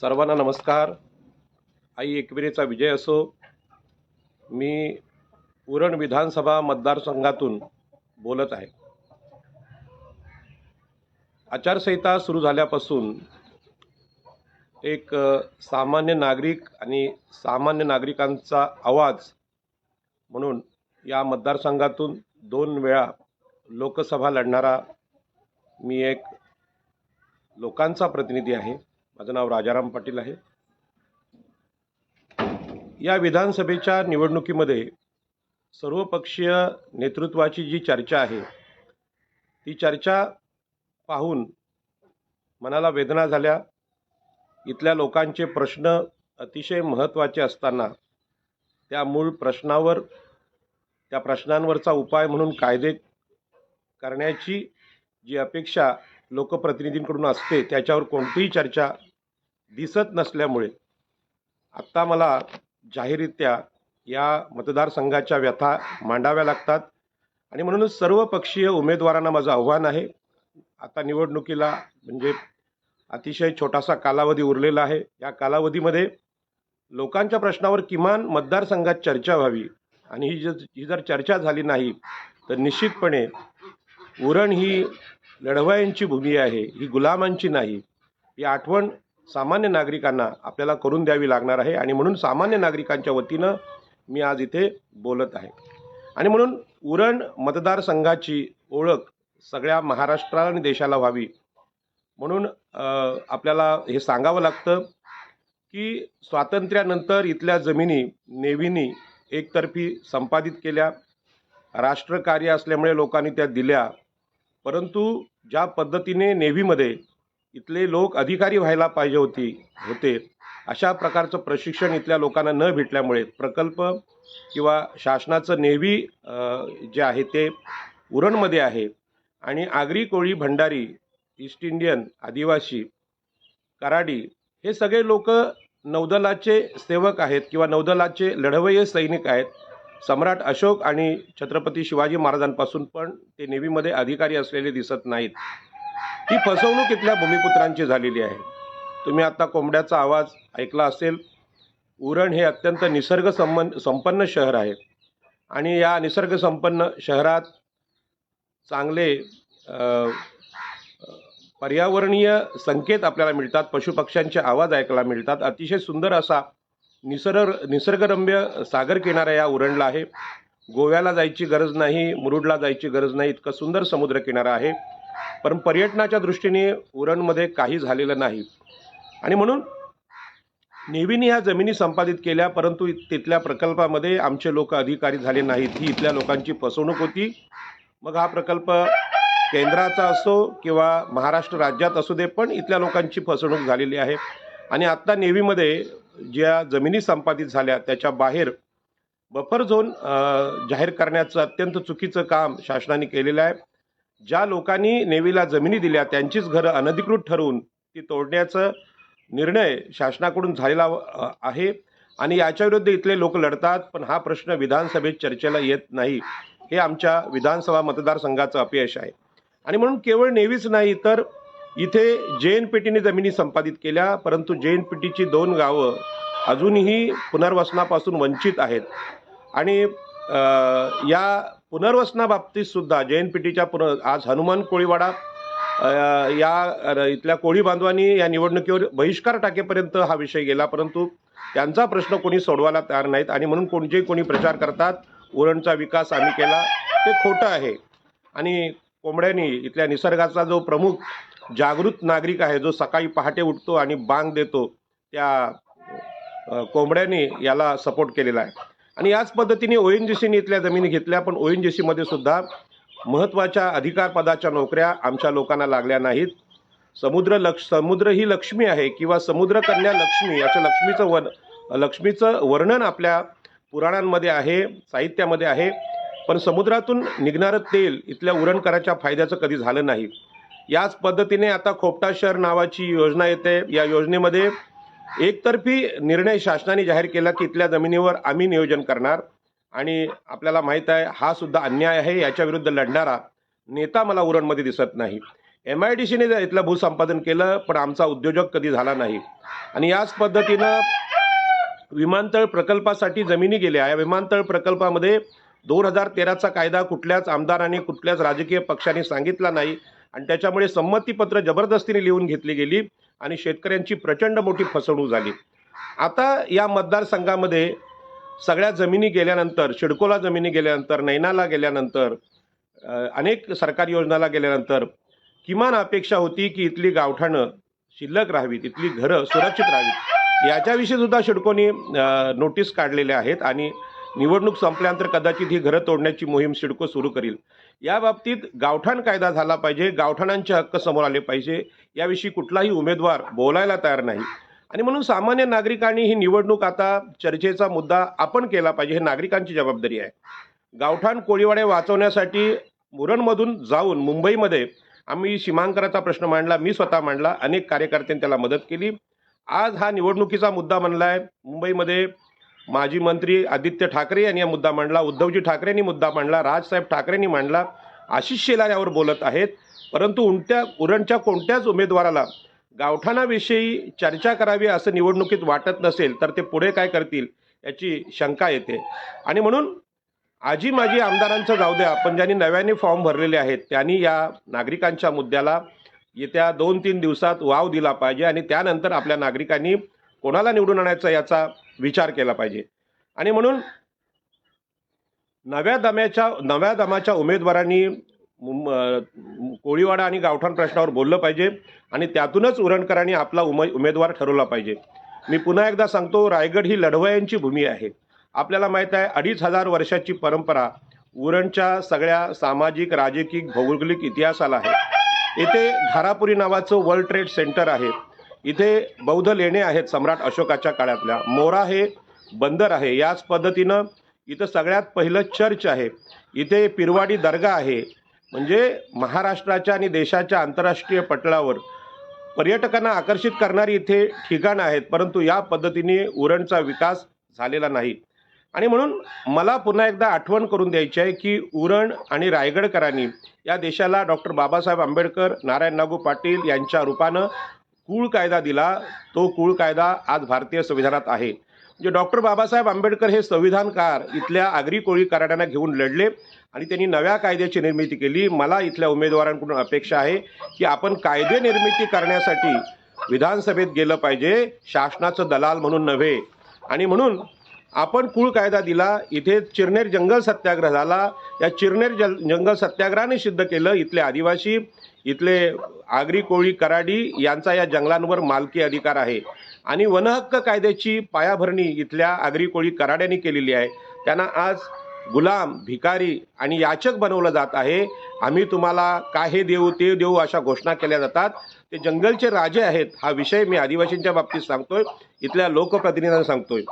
सर्वांना नमस्कार. आई एकविरेचा विजय असो. मी उरण विधानसभा मतदारसंघातून बोलत आहे. आचारसंहिता सुरू झाल्यापासून एक सामान्य नागरिक आणि सामान्य नागरिकांचा आवाज म्हणून या मतदारसंघातून दोन वेळा लोकसभा लढणारा मी एक लोकांचा प्रतिनिधी आहे. माझं नाव राजाराम पाटील आहे. या विधानसभेच्या निवडणुकीमध्ये सर्वपक्षीय नेतृत्वाची जी चर्चा आहे ती चर्चा पाहून मनाला वेदना झाल्या. इथल्या लोकांचे प्रश्न अतिशय महत्त्वाचे असताना त्या मूळ प्रश्नावर त्या प्रश्नांवरचा उपाय म्हणून कायदे करण्याची जी अपेक्षा लोकप्रतिनिधींकडून असते त्याच्यावर कोणतीही चर्चा दिसत नसल्यामुळे आत्ता मला जाहीररित्या या मतदारसंघाच्या व्यथा मांडाव्या लागतात. आणि म्हणूनच सर्व पक्षीय उमेदवारांना माझं आव्हान आहे. आता निवडणुकीला म्हणजे अतिशय छोटासा कालावधी उरलेला आहे. या कालावधीमध्ये लोकांच्या प्रश्नावर किमान मतदारसंघात चर्चा व्हावी. आणि ही जर ही जर चर्चा झाली नाही तर निश्चितपणे उरण ही लढवयांची भूमी आहे ही गुलामांची नाही. ही आठवण सामान्य नागरिकांना आपल्याला करून द्यावी लागणार आहे आणि म्हणून सामान्य नागरिकांच्या वतीनं मी आज इथे बोलत आहे. आणि म्हणून उरण मतदारसंघाची ओळख सगळ्या महाराष्ट्राला आणि देशाला व्हावी. म्हणून आपल्याला हे सांगावं लागतं की स्वातंत्र्यानंतर इथल्या जमिनी नेव्हीनी एकतर्फी संपादित केल्या. राष्ट्रकार्य असल्यामुळे लोकांनी त्या दिल्या. परंतु ज्या पद्धतीने नेव्हीमध्ये इथले लोक अधिकारी व्हायला पाहिजे होती होते. अशा प्रकारचं प्रशिक्षण इथल्या लोकांना न भेटल्यामुळे प्रकल्प किंवा शासनाचं नेव्ही जे आहे ते उरणमध्ये आहे. आणि आगरी कोळी भंडारी ईस्ट इंडियन आदिवासी कराडी हे सगळे लोक नौदलाचे सेवक आहेत किंवा नौदलाचे लढवय्ये सैनिक आहेत. सम्राट अशोक आणि छत्रपती शिवाजी महाराजांपासून पण ते नेव्हीमध्ये अधिकारी असलेले दिसत नाहीत. ही फसवणूक इथल्या भूमिपुत्रांची झालेली आहे. तुम्ही आता कोंबड्याचा आवाज ऐकला असेल. उरण हे अत्यंत निसर्ग संबंध संपन्न शहर आहे. आणि या निसर्गसंपन्न शहरात चांगले पर्यावरणीय संकेत आपल्याला मिळतात. पशुपक्ष्यांचे आवाज ऐकायला मिळतात. अतिशय सुंदर असा निसर्ग निसर्गरम्य सागर किनारा या उरणला आहे. गोव्याला जायची गरज नाही मुरुडला जायची गरज नाही. इतकं सुंदर समुद्र किनारा आहे. पण पर्यटनाच्या दृष्टीने उरणमध्ये काही झालेलं नाही. आणि म्हणून नेव्हीने ह्या जमिनी संपादित केल्या परंतु तिथल्या प्रकल्पामध्ये आमचे लोक अधिकारी झाले नाहीत. ही इथल्या लोकांची फसवणूक होती. मग हा प्रकल्प केंद्राचा असो किंवा महाराष्ट्र राज्यात असू दे पण इथल्या लोकांची फसवणूक झालेली आहे. आणि आत्ता नेव्हीमध्ये ज्या जमिनी संपादित झाल्या त्याच्या बाहेर बफर झोन जाहीर करण्याचं अत्यंत चुकीचं काम शासनाने केलेलं आहे. ज्या लोकांनी नेव्हीला जमिनी दिल्या त्यांचीच घरं अनधिकृत ठरवून ती तोडण्याचं निर्णय शासनाकडून झालेला आहे. आणि याच्याविरुद्ध इथले लोक लढतात पण हा प्रश्न विधानसभेत चर्चेला येत नाही. हे आमच्या विधानसभा मतदारसंघाचं अपयश आहे. आणि म्हणून केवळ नेव्हीच नाही तर इथे जे एन पी टीने जमिनी संपादित केल्या परंतु जे एन पी टीची दोन गावं अजूनही पुनर्वसनापासून वंचित आहेत. आणि या पुनर्वसनाबाबतीत सुद्धा जे एन पेटीच्या पुनर् आज हनुमान कोळीवाडा या इथल्या कोळी बांधवांनी या निवडणुकीवर बहिष्कार टाकेपर्यंत हा विषय गेला. परंतु त्यांचा प्रश्न कोणी सोडवायला तयार नाहीत आणि म्हणून कोण कोणी प्रचार करतात. उरणचा विकास आम्ही केला. ते खोटं आहे. आणि कोंबड्यांनी इथल्या निसर्गाचा जो प्रमुख जागृत नागरिक आहे जो सकाळी पहाटे उठतो आणि बांग देतो त्या कोंबड्यांनी याला सपोर्ट केलेला आहे. आणि याच पद्धतीने ओ एन जी सीने इथल्या जमिनी घेतल्या पण ओ एन जी सीमध्ये सुद्धा महत्त्वाच्या अधिकारपदाच्या नोकऱ्या आमच्या लोकांना लागल्या नाहीत. समुद्र लक्ष समुद्र ही लक्ष्मी आहे किंवा समुद्र कन्या लक्ष्मी याच्या लक्ष्मीचं वन लक्ष्मीचं वर्णन आपल्या पुराणांमध्ये आहे साहित्यामध्ये आहे पण समुद्रातून निघणारं तेल इथल्या उरणकराच्या फायद्याचं कधी झालं नाही. याच पद्धतीने आता खोपटा शहर नावाची योजना येते. या योजनेमध्ये एकतर्फी निर्णय शासनाने जाहीर केला की इथल्या जमिनीवर आम्ही नियोजन करणार. आणि आपल्याला माहीत आहे हा सुद्धा अन्याय आहे याच्या विरुद्ध लढणारा नेता मला उरणमध्ये दिसत नाही. एम आय डी सीने इथलं भूसंपादन केलं पण आमचा उद्योजक कधी झाला नाही. आणि याच पद्धतीनं विमानतळ प्रकल्पासाठी जमिनी गेल्या. या विमानतळ प्रकल्पामध्ये दोन हजार तेराचा कायदा कुठल्याच आमदारांनी कुठल्याच राजकीय पक्षाने सांगितला नाही. आणि त्याच्यामुळे संमतीपत्र जबरदस्तीने लिहून घेतली गेली. आणि शेतकऱ्यांची प्रचंड मोठी फसवणूक झाली. आता या मतदारसंघामध्ये सगळ्या जमिनी गेल्यानंतर शिडकोला जमिनी गेल्यानंतर नैनाला गेल्यानंतर अनेक सरकारी योजनाला गेल्यानंतर किमान अपेक्षा होती की इथली गावठाणं शिल्लक राहावीत इथली घरं सुरक्षित राहावीत. याच्याविषयी सुद्धा शिडकोनी नोटीस काढलेल्या आहेत आणि निवडणूक संपल्यानंतर कदाचित ही घरं तोडण्याची मोहीम सिडको सुरू करील. या बाबतीत गावठाण कायदा झाला पाहिजे गावठाणांचे हक्क समोर आले पाहिजे याविषयी कुठलाही उमेदवार बोलायला तयार नाही. आणि म्हणून सामान्य नागरिकांनी ही निवडणूक आता चर्चेचा मुद्दा आपण केला पाहिजे हे नागरिकांची जबाबदारी आहे. गावठाण कोळीवाडे वाचवण्यासाठी मुरणमधून जाऊन मुंबईमध्ये आम्ही सीमांकराचा प्रश्न मांडला मी स्वतः मांडला अनेक कार्यकर्त्यांनी त्याला मदत केली. आज हा निवडणुकीचा मुद्दा बनला आहे मुंबईमध्ये माजी मंत्री आदित्य ठाकरे यांनी हा मुद्दा मांडला उद्धवजी ठाकरेंनी मुद्दा मांडला राजसाहेब ठाकरेंनी मांडला. आशिष शेलार यावर बोलत आहेत. परंतु उंट्या उरणच्या कोणत्याच उमेदवाराला गावठाणाविषयी चर्चा करावी असं निवडणुकीत वाटत नसेल तर ते पुढे काय करतील याची शंका येते. आणि म्हणून आजी माजी आमदारांचं जाऊ द्या पण ज्यांनी नव्याने फॉर्म भरलेले आहेत त्यांनी या नागरिकांच्या मुद्द्याला येत्या दोन तीन दिवसात वाव दिला पाहिजे आणि त्यानंतर आपल्या नागरिकांनी कोणाला निवडून आणायचा याचा विचार केला पाहिजे. आणि म्हणून नव्या दम्याच्या नव्या दमाच्या उमेदवारांनी कोळीवाडा आणि गावठाण प्रश्नावर बोललं पाहिजे आणि त्यातूनच उरणकरांनी आपला उमे उमेदवार ठरवला पाहिजे. मी पुन्हा एकदा सांगतो रायगड ही लढवयांची भूमी आहे. आपल्याला माहीत आहे अडीच हजार वर्षाची परंपरा उरणच्या सगळ्या सामाजिक राजकीय भौगोलिक इतिहासाला आहे. इथे घारापुरी नावाचं वर्ल्ड ट्रेड सेंटर आहे. इथे बौद्ध लेणे आहेत सम्राट अशोकाच्या काळातल्या. मोरा हे बंदर आहे. याच पद्धतीनं इथं सगळ्यात पहिलं चर्च आहे. इथे पिरवाडी दर्गा आहे. म्हणजे महाराष्ट्राच्या आणि देशाच्या आंतरराष्ट्रीय पटलावर पर्यटकांना आकर्षित करणारी इथे ठिकाणं आहेत परंतु या पद्धतीने उरणचा विकास झालेला नाही. आणि म्हणून मला पुन्हा एकदा आठवण करून द्यायची आहे की उरण आणि रायगडकरांनी या देशाला डॉक्टर बाबासाहेब आंबेडकर नारायण नागू पाटील यांच्या रूपानं कुळ कायदा दिला. तो कुळ कायदा आज भारतीय संविधानात आहे. म्हणजे डॉक्टर बाबासाहेब आंबेडकर हे संविधानकार इथल्या आगरी कोळी कराड्यांना घेऊन लढले. आणि त्यांनी नव्या कायद्याची निर्मिती केली. मला इथल्या उमेदवारांकडून अपेक्षा आहे की आपण कायदे निर्मिती करण्यासाठी विधानसभेत गेलं पाहिजे शासनाचं दलाल म्हणून नव्हे. आणि म्हणून आपण कुळ कायदा दिला इथे चिरनेर जंगल सत्याग्रह झाला या चिरनेर जल जंगल सत्याग्रहाने सिद्ध केलं. इथले आदिवासी इथले आगरी कोळी कराडी यांचा या जंगलांवर मालकी अधिकार आहे. आणि वनहक्क कायद्याची पायाभरणी इथल्या आगरी कोळी कराड्यांनी केलेली आहे. त्यांना आज गुलाम भिकारी आणि याचक बनवलं जात आहे. आम्ही तुम्हाला काय हे देऊ ते देऊ अशा घोषणा केल्या जातात. ते जंगलचे राजे आहेत हा विषय मी आदिवासींच्या बाबतीत सांगतोय. इथल्या लोकप्रतिनिधींना सांगतोय.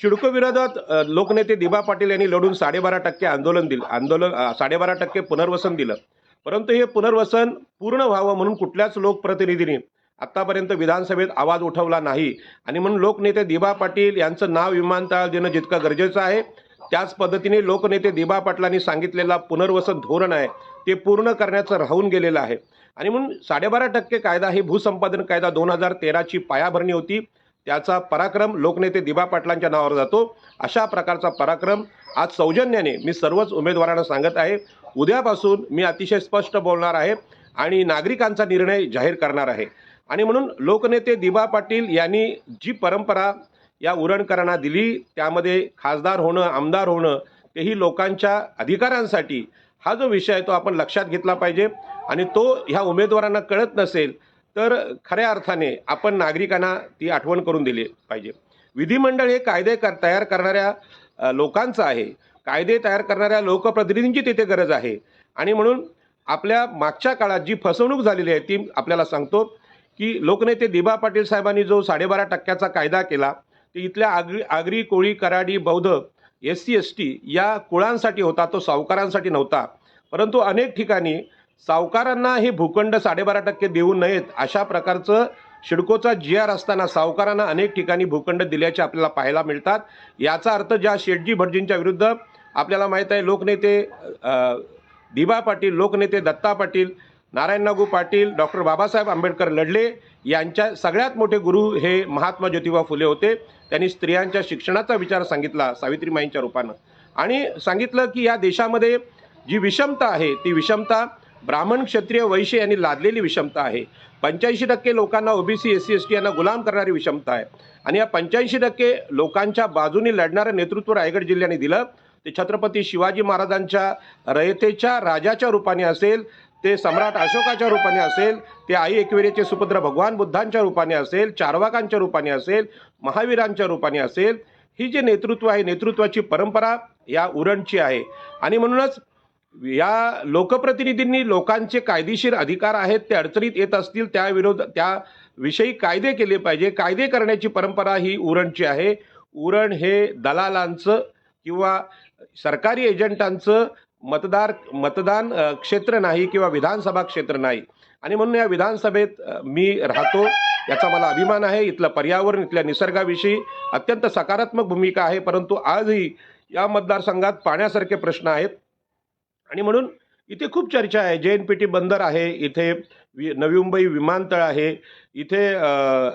शिडको विरोधात लोकनेते दिबा पाटील यांनी लढून साडेबारा टक्के आंदोलन दिलं आंदोलन साडेबारा टक्के पुनर्वसन दिलं. परंतु हे पुनर्वसन पूर्ण व्हावं म्हणून कुठल्याच लोकप्रतिनिधींनी आत्तापर्यंत विधानसभेत आवाज उठवला नाही. आणि म्हणून लोकनेते दिबा पाटील यांचं नाव विमानतळ देणं जितकं गरजेचं आहे. त्याच पद्धतीने लोकनेते दिबा पाटलांनी सांगितलेला पुनर्वसन धोरण आहे ते पूर्ण करण्याचं राहून गेलेलं आहे. आणि म्हणून साडेबारा टक्के कायदा हे भूसंपादन कायदा दोन हजार तेराची पायाभरणी होती. त्याचा पराक्रम लोकनेते दिबा पाटलांच्या नावावर जातो. अशा प्रकारचा पराक्रम आज सौजन्याने मी सर्वच उमेदवारांना सांगत आहे. उद्यापासून मी अतिशय स्पष्ट बोलणार आहे आणि नागरिकांचा निर्णय जाहीर करणार आहे. आणि म्हणून लोकनेते दिबा पाटील यांनी जी परंपरा या उरणकरांना दिली. त्यामध्ये खासदार होणं आमदार होणं तेही लोकांच्या अधिकारांसाठी हा जो विषय आहे तो आपण लक्षात घेतला पाहिजे. आणि तो ह्या उमेदवारांना कळत नसेल तर खऱ्या अर्थाने आपण नागरिकांना ती आठवण करून दिली पाहिजे. विधिमंडळ हे कायदे कर तयार करणाऱ्या लोकांचं आहे. कायदे तयार करणाऱ्या लोकप्रतिनिधींची तिथे गरज आहे. आणि म्हणून आपल्या मागच्या काळात जी फसवणूक झालेली आहे ती आपल्याला सांगतो की लोकनेते दिबा पाटील साहेबांनी जो साडेबारा टक्क्याचा कायदा केला ते इथल्या आगरी आगरी कोळी कराडी बौद्ध एस सी एस टी या कुळांसाठी होता तो सावकारांसाठी नव्हता. परंतु अनेक ठिकाणी सावकारांना हे भूखंड साडेबारा टक्के देऊ नयेत अशा प्रकारचं शिडकोचा जी आर असताना सावकारांना अनेक ठिकाणी भूखंड दिल्याचे आपल्याला पाहायला मिळतात. याचा अर्थ ज्या शेटजी भटजींच्या विरुद्ध आपल्याला माहीत आहे लोकनेते दिबा पाटील लोकनेते दत्ता पाटील नारायण नागू पाटील डॉक्टर बाबासाहेब आंबेडकर लढले. यांच्या सगळ्यात मोठे गुरु हे महात्मा ज्योतिबा फुले होते. त्यांनी स्त्रियांच्या शिक्षणाचा विचार सांगितला सावित्रीमाईंच्या रूपानं. आणि सांगितलं की या देशामध्ये जी विषमता आहे ती विषमता ब्राह्मण क्षत्रिय वैश्य यांनी लादलेली विषमता आहे. पंच्याऐंशी टक्के लोकांना OBC S C S T यांना गुलाम करणारी विषमता आहे. आणि या पंच्याऐंशी टक्के लोकांच्या बाजूने लढणारं नेतृत्व रायगड जिल्ह्याने दिलं. ते छत्रपती शिवाजी महाराजांच्या रयतेच्या राजाच्या रूपाने असेल ते सम्राट अशोकाच्या रूपाने असेल ते आई एकविरेचे सुपुत्र भगवान बुद्धांच्या रूपाने असेल चारवाकांच्या रूपाने असेल महावीरांच्या रूपाने असेल ही जे नेतृत्व आहे नेतृत्वाची परंपरा या उरणची आहे. आणि म्हणूनच या लोकप्रतिनिधींनी लोकांचे कायदेशीर अधिकार आहेत ते अडचणीत येत असतील त्या विरोध त्याविषयी कायदे केले पाहिजे. कायदे करण्याची परंपरा ही उरणची आहे. उरण हे दलालांचं किंवा सरकारी एजंटांचं मतदार मतदान क्षेत्र नाही किंवा विधानसभा क्षेत्र नाही. आणि म्हणून या विधानसभेत मी राहतो याचा मला अभिमान आहे. इथलं पर्यावरण इथल्या निसर्गाविषयी अत्यंत सकारात्मक भूमिका आहे. परंतु आजही या मतदारसंघात पाण्यासारखे प्रश्न आहेत. आणि म्हणून इथे खूप चर्चा आहे. जे एन पी टी बंदर आहे. इथे वि नवी मुंबई विमानतळ आहे. इथे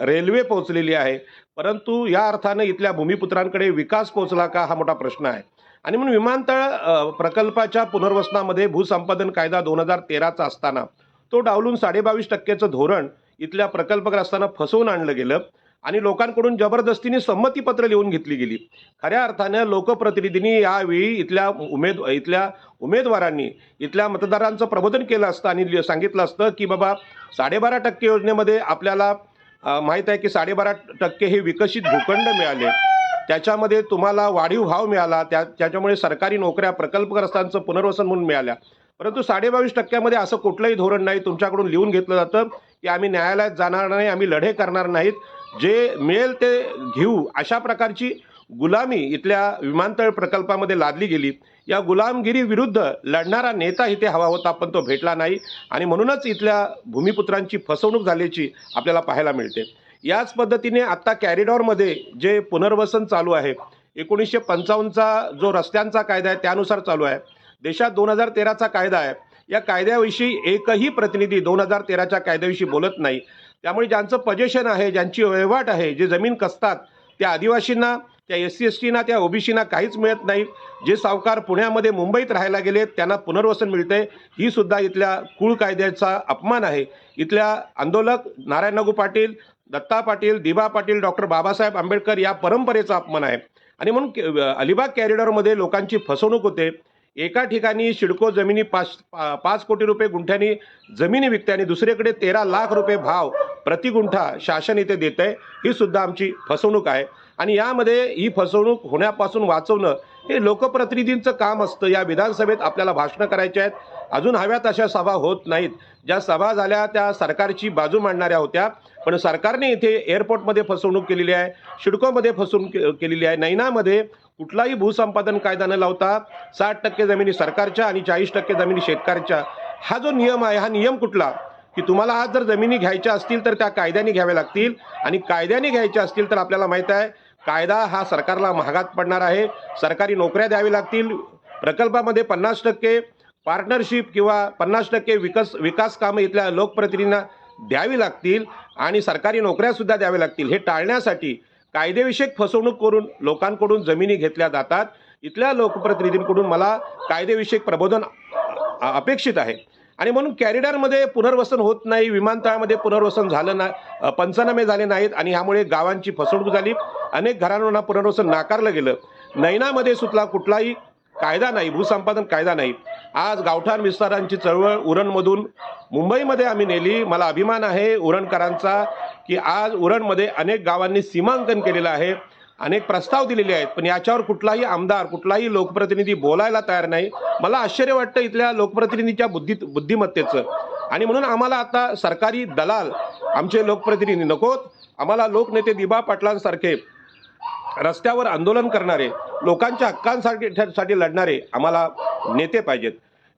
रेल्वे पोहोचलेली आहे. परंतु या अर्थानं इथल्या भूमिपुत्रांकडे विकास पोहोचला का हा मोठा प्रश्न आहे. आणि म्हणून विमानतळ प्रकल्पाच्या पुनर्वसनामध्ये भूसंपादन कायदा दोन हजार तेराचा असताना तो डावलून साडेबावीस टक्क्याचं धोरण इथल्या प्रकल्पग्रस्तांना फसवून आणलं गेलं आणि लोकांकडून जबरदस्तीने संमतीपत्र लिहून घेतली गेली. खऱ्या अर्थानं लोकप्रतिनिधींनी यावेळी इथल्या उमेद इथल्या उमेदवारांनी इथल्या मतदारांचं प्रबोधन केलं असतं आणि लि- सांगितलं असतं की बाबा साडेबारा टक्के योजनेमध्ये आपल्याला माहीत आहे की साडेबारा टक्के हे विकसित भूखंड मिळाले. त्याच्यामध्ये तुम्हाला वाढीव भाव मिळाला. त्या त्याच्यामुळे सरकारी नोकऱ्या प्रकल्पग्रस्तांचं पुनर्वसन म्हणून मिळाल्या. परंतु साडेबावीस टक्क्यामध्ये असं कुठलंही धोरण नाही. तुमच्याकडून लिहून घेतलं जातं की आम्ही न्यायालयात जाणार नाही आम्ही लढे करणार नाहीत. जे मिळेल ते घेऊ. अशा प्रकारची गुलामी इथल्या विमानतळ प्रकल्पामध्ये लादली गेली. या गुलामगिरी विरुद्ध लढणारा नेता इथे हवा होता पण तो भेटला नाही. आणि म्हणूनच इथल्या भूमिपुत्रांची फसवणूक झाल्याची आपल्याला पाहायला मिळते. याच पद्धतीने आत्ता कॅरिडॉरमध्ये जे पुनर्वसन चालू आहे एकोणीसशे पंचावन्नचा जो रस्त्यांचा कायदा आहे त्यानुसार चालू आहे. देशात दोन हजार तेराचा कायदा आहे. या कायद्याविषयी एकही प्रतिनिधी दोन हजार तेराच्या कायद्याविषयी बोलत नाही. त्यामुळे ज्यांचं पजेशन आहे ज्यांची वहिवाट आहे जे जमीन कसतात त्या आदिवासींना त्या एस सी एस टीना त्या ओबीसीना काहीच मिळत नाही. जे सावकार पुण्यामध्ये मुंबईत राहायला गेलेत त्यांना पुनर्वसन मिळते ही सुद्धा इथल्या कुळ कायद्याचा अपमान आहे. इथल्या आंदोलक नारायण नागू पाटील दत्ता पाटील दिबा पाटील डॉक्टर बाबासाहेब आंबेडकर या परंपरेचा अपमान आहे. आणि म्हणून अलिबाग कॅरिडॉरमध्ये लोकांची फसवणूक होते. एका ठिकाणी शिडको जमिनी पाच पा- पाच कोटी रुपये गुंठ्यानी जमिनी विकते आणि दुसरीकडे तेरा लाख रुपये भाव प्रति गुंठा शासन इथे देत आहे ही सुद्धा आमची फसवणूक आहे. आणि यामध्ये ही फसवणूक होण्यापासून वाचवणं हे लोकप्रतिनिधींचं काम असतं. या विधानसभेत आपल्याला भाषणं करायची आहेत. अजून हव्यात अशा सभा होत नाहीत. ज्या सभा झाल्या त्या सरकारची बाजू मांडणाऱ्या होत्या. पण सरकारने इथे एअरपोर्टमध्ये फसवणूक केलेली आहे. शिडकोमध्ये फसवणूक केलेली आहे. नैनामध्ये कुठलाही भूसंपादन कायदा न लावता साठ टक्के जमिनी सरकारच्या आणि चाळीस टक्के जमिनी शेतकऱ्याच्या. हा जो नियम आहे हा नियम कुठला? की तुम्हाला आज जर जमिनी घ्यायच्या असतील तर त्या कायद्याने घ्याव्या लागतील. आणि कायद्याने घ्यायच्या असतील तर आपल्याला माहीत आहे कायदा हा सरकारला महागात पडणार आहे. सरकारी नोकऱ्या द्यावी लागतील. प्रकल्पामध्ये पन्नास टक्के पार्टनरशिप किंवा पन्नास टक्के विकास विकास कामं इथल्या लोकप्रतिनिधींना द्यावी लागतील आणि सरकारी नोकऱ्यासुद्धा द्याव्या लागतील. हे टाळण्यासाठी कायदेविषयक फसवणूक करून लोकांकडून जमिनी घेतल्या जातात. इथल्या लोकप्रतिनिधींकडून मला कायदेविषयक प्रबोधन अपेक्षित आहे. आणि म्हणून कॅरिडॉरमध्ये पुनर्वसन होत नाही विमानतळामध्ये पुनर्वसन झालं नाही पंचनामे झाले नाहीत आणि ह्यामुळे गावांची फसवणूक झाली. अनेक घरांना पुनर्वसन नाकारलं गेलं. नैनामध्ये सुद्धा कुठलाही कायदा नाही भूसंपादन कायदा नाही. आज गावठाण विस्तारांची चळवळ उरणमधून मुंबईमध्ये आम्ही नेली. मला अभिमान आहे उरणकरांचा की आज उरणमध्ये अनेक गावांनी सीमांकन केलेलं आहे. अनेक प्रस्ताव दिलेले आहेत. पण याच्यावर कुठलाही आमदार कुठलाही लोकप्रतिनिधी बोलायला तयार नाही. मला आश्चर्य वाटतं इथल्या लोकप्रतिनिधीच्या बुद्धी बुद्धिमत्तेचं. आणि म्हणून आम्हाला आता सरकारी दलाल आमचे लोकप्रतिनिधी नकोत. आम्हाला लोकनेते दिबा पाटलांसारखे रस्त्यावर आंदोलन करणारे लोकांच्या हक्कांसाठी साठी लढणारे आम्हाला नेते पाहिजेत.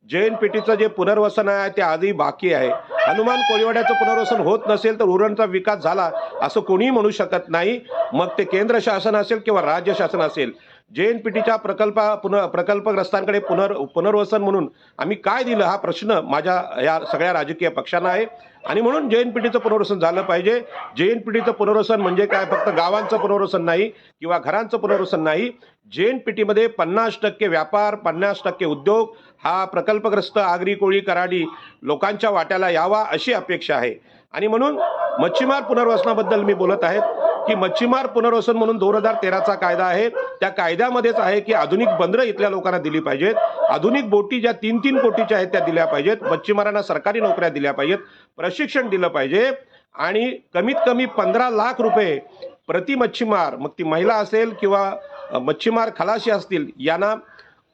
जे एन पी टीचं जे पुनर्वसन आहे ते आजही बाकी आहे. हनुमान कोळीवाड्याचं पुनर्वसन होत नसेल तर उरणचा विकास झाला असं कोणीही म्हणू शकत नाही. मग ते केंद्र शासन असेल किंवा राज्य शासन असेल जे एन पी टीच्या प्रकल्प पुन प्रकल्पग्रस्तांकडे पुनर् पुनर्वसन म्हणून आम्ही काय दिलं हा प्रश्न माझ्या या सगळ्या राजकीय पक्षांना आहे. आणि म्हणून जे एन पी टीचं पुनर्वसन झालं पाहिजे. जे एन पी टीचं पुनर्वसन म्हणजे काय? फक्त गावांचं पुनर्वसन नाही किंवा घरांचं पुनर्वसन नाही. जे एन पी टीमध्ये पन्नास टक्के व्यापार पन्नास टक्के उद्योग हा प्रकल्पग्रस्त आगरी कोळी कराडी लोकांच्या वाट्याला यावा अशी अपेक्षा आहे. आणि म्हणून मच्छीमार पुनर्वसनाबद्दल मी बोलत आहे की मच्छीमार पुनर्वसन म्हणून दोन हजार तेराचा कायदा आहे. त्या कायद्यामध्येच आहे की आधुनिक बंदरं इथल्या लोकांना दिली पाहिजेत. आधुनिक बोटी ज्या तीन तीन कोटीच्या आहेत त्या दिल्या पाहिजेत. मच्छीमारांना सरकारी नोकऱ्या दिल्या पाहिजेत. प्रशिक्षण दिलं पाहिजे. आणि कमीत कमी पंधरा लाख रुपये प्रति मच्छीमार मग ती महिला असेल किंवा मच्छीमार खलाशी असतील यांना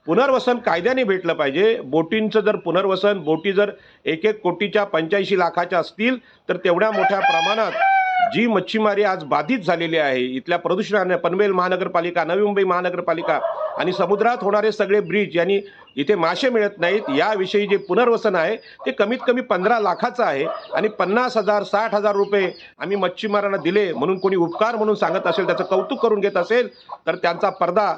पुनर्वसन कायद्याने भेटलं पाहिजे. बोटींचं जर पुनर्वसन बोटी जर एक एक कोटीच्या पंच्याऐंशी लाखाच्या असतील तर तेवढ्या मोठ्या प्रमाणात जी मच्छीमारी आज बाधित झालेली आहे इथल्या प्रदूषणाने पनवेल महानगरपालिका नवी मुंबई महानगरपालिका आणि समुद्रात होणारे सगळे ब्रिज यांनी इथे मासे मिळत नाहीत. याविषयी जे पुनर्वसन आहे ते कमीत कमी पंधरा लाखाचं आहे आणि पन्नास हजार साठ हजार रुपये आम्ही मच्छीमारांना दिले म्हणून कोणी उपकार म्हणून सांगत असेल त्याचं कौतुक करून घेत असेल तर त्यांचा पडदा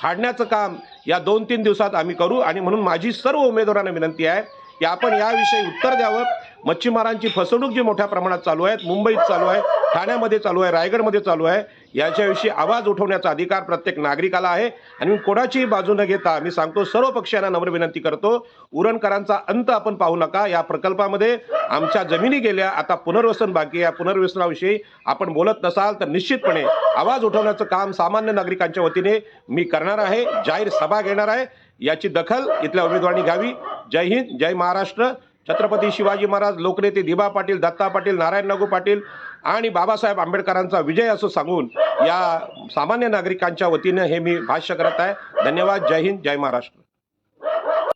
फाडण्याचं काम या दोन तीन दिवसात आम्ही करू आणि म्हणून माझी सर्व उमेदवारांना विनंती आहे की आपण याविषयी उत्तर द्यावं. मच्छीमारांची फसवणूक जी मोठ्या प्रमाणात चालू आहे मुंबईत चालू आहे ठाण्यामध्ये चालू आहे रायगडमध्ये चालू आहे याच्याविषयी आवाज उठवण्याचा अधिकार प्रत्येक नागरिकाला आहे. आणि मी कोणाचीही बाजू न घेता मी सांगतो सर्व पक्षांना नम्र विनंती करतो उरणकरांचा अंत आपण पाहू नका. या प्रकल्पामध्ये आमच्या जमिनी गेल्या आता पुनर्वसन बाकी या पुनर्वसनाविषयी आपण बोलत नसाल तर निश्चितपणे आवाज उठवण्याचं काम सामान्य नागरिकांच्या वतीने मी करणार आहे. जाहीर सभा घेणार आहे. याची दखल इथल्या उमेदवारांनी घ्यावी. जय हिंद जय महाराष्ट्र. छत्रपती शिवाजी महाराज लोकनेते दिबा पाटील दत्ता पाटील नारायण नागू पाटील आणि बाबासाहेब आंबेडकरांचा विजय असं सांगून या सामान्य नागरिकांच्या वतीनं हे मी भाष्य करत आहे. धन्यवाद. जय हिंद. जय महाराष्ट्र.